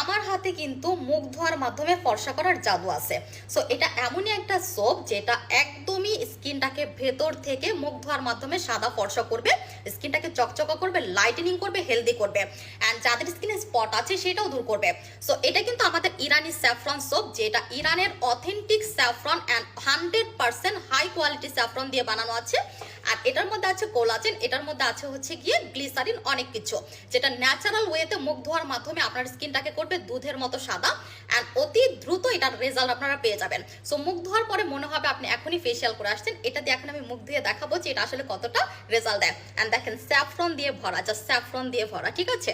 আমার হাতে কিন্তু মুখ ধোয়ার মাধ্যমে ফর্সা করার জাদু আছে। সো এটা এমনই একটা সোপ যেটা একদমই স্কিনটাকে ভেতর থেকে মুখ ধোয়ার মাধ্যমে সাদা ফর্সা করবে, স্কিনটাকে চকচকা করবে লাইটেনিং করবে হেলদি করবে। অ্যান্ড যাদের স্কিনে স্পট আছে, সেটাও দূর করবে। সো এটা কিন্তু আমাদের ইরানি স্যাফরন সোপ যেটা ইরানের authentic saffron and hundred percent high quality saffron দিয়ে বানানো আছে। আর এটার মধ্যে আছে কোলাজেন, এটার মধ্যে আছে হচ্ছে গিয়ে গ্লিসারিন, অনেক কিছু, যেটা ন্যাচারাল ওয়েতে মুখ ধোয়ার মাধ্যমে আপনার স্কিনটাকে করবে দুধের মতো সাদা অ্যান্ড অতি দ্রুত এটার রেজাল্ট আপনারা পেয়ে যাবেন। সো মুখ ধোয়ার পরে মনে হবে আপনি এখনই ফেসিয়াল করে আসছেন, এটা দিয়ে এখন আমি মুখ ধুয়ে দেখাবো যে এটা আসলে কতটা রেজাল্ট দেয়। অ্যান্ড দেখেন স্যাফরন দিয়ে ভরা জাস্ট স্যাফরন দিয়ে ভরা, ঠিক আছে?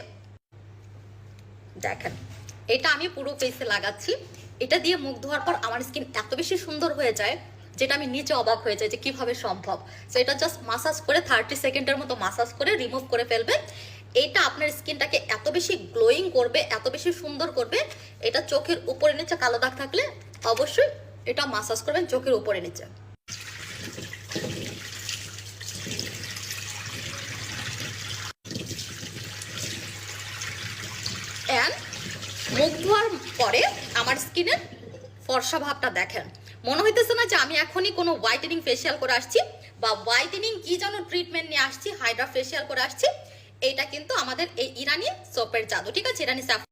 দেখেন, এটা আমি পুরো ফেসে লাগাচ্ছি, এটা দিয়ে মুখ ধোয়ার পর আমার স্কিন এত বেশি সুন্দর হয়ে যায় যেটা আমি নিচে অবাক হয়ে যাই যে কীভাবে সম্ভব। সো এটা জাস্ট মাসাজ করে থার্টি সেকেন্ডের মতো মাসাজ করে রিমুভ করে ফেলবে। এটা আপনার স্কিনটাকে এত বেশি গ্লোয়িং করবে, এত বেশি সুন্দর করবে, এটা চোখের উপরে নিচে কালো দাগ থাকলে অবশ্যই এটা মাসাজ করবেন চোখের উপরে নিচে। মুখ ধোয়ার পরে আমার স্কিনের ফর্সা ভাবটা দেখেন। মনে হইতেছে না যে আমি এখনই কোনো হোয়াইটেনিং ফেসিয়াল করে আসছি বা হোয়াইটেনিং কি যেন ট্রিটমেন্ট নিয়ে আসছি হাইড্রা ফেসিয়াল করে আসছি এটা কিন্তু আমাদের এই ইরানি সোপের জাদু, ঠিক আছে? ইরানি